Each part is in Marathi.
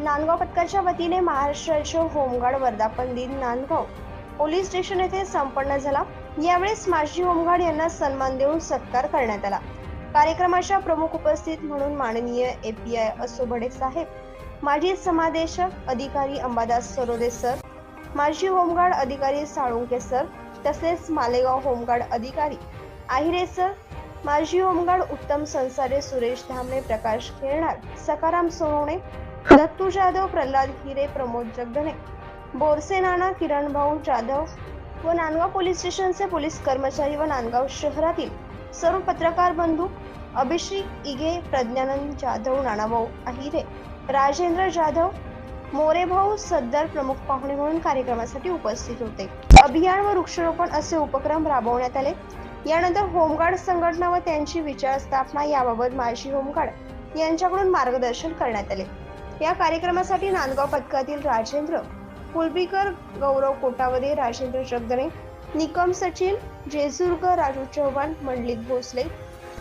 नांदगाव पथकाच्या वतीने महाराष्ट्राचे होमगार्ड वर्धापन दिन नांदगाव पोलीस स्टेशन येथे संपन्न झाला. यावेळेस माजी होमगार्ड यांना सन्मान देऊन सत्कार करण्यात आला. कार्यक्रमाच्या प्रमुख उपस्थित म्हणून माननीय एपीआय असोबडे साहेब माजी समादेशक अधिकारी अंबादास सरोदे सर माजी होमगार्ड अधिकारी साळुंके सर तसेच मालेगाव होमगार्ड अधिकारी आहिरे सर माजी होमगार्ड उत्तम संसारे सुरेश धामणे प्रकाश खेळणार सकाराम सोनवणे दत्तू जाधव प्रल्हाद हिरे प्रमोद जगदणे. बोरसे नाना किरण भाऊ जाधव व नांदगाव पोलीस स्टेशनचे पोलीस कर्मचारी व नांदगाव शहरातील सर्व पत्रकार बंधू अभिषेक इगे प्रज्ञानंद जाधव नानाभाऊ अहिरे राजेंद्र जाधव मोरेभाऊ सद्दार प्रमुख पाहुणे म्हणून कार्यक्रमासाठी उपस्थित होते. अभियान व वृक्षारोपण असे उपक्रम राबवण्यात आले. यानंतर होमगार्ड संघटना व त्यांची विचार स्थापना याबाबत माजी होमगार्ड यांच्याकडून मार्गदर्शन करण्यात आले. या कार्यक्रमासाठी नांदगाव पथकातील राजेंद्र कुलबीकर गौरव कोटावदे राजेंद्र जगदणे निकम सचिन जेजुरकर राजू चव्हाण मंडलित भोसले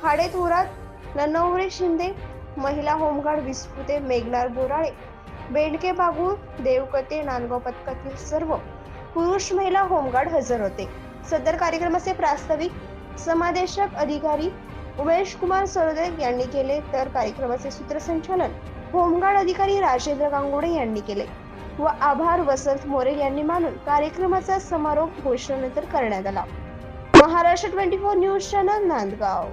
खाडे थोरात नन्नवरे शिंदे महिला होमगार्ड विस्पुते मेघनार बोराळे बेंडके बागूळ देवकते नांदगाव पथकातील सर्व पुरुष महिला होमगार्ड हजर होते. सदर कार्यक्रमाचे प्रास्ताविक समादेशक अधिकारी उमेश कुमार सरोदे यांनी केले तर कार्यक्रमाचे सूत्रसंचालन होमगार्ड अधिकारी राजेंद्र गांगोडे यांनी केले व आभार वसंत मोरे यांनी मानून कार्यक्रमाचा समारोप घोषणेनंतर करण्यात आला. Maharashtra twenty four news channel Nandgaon.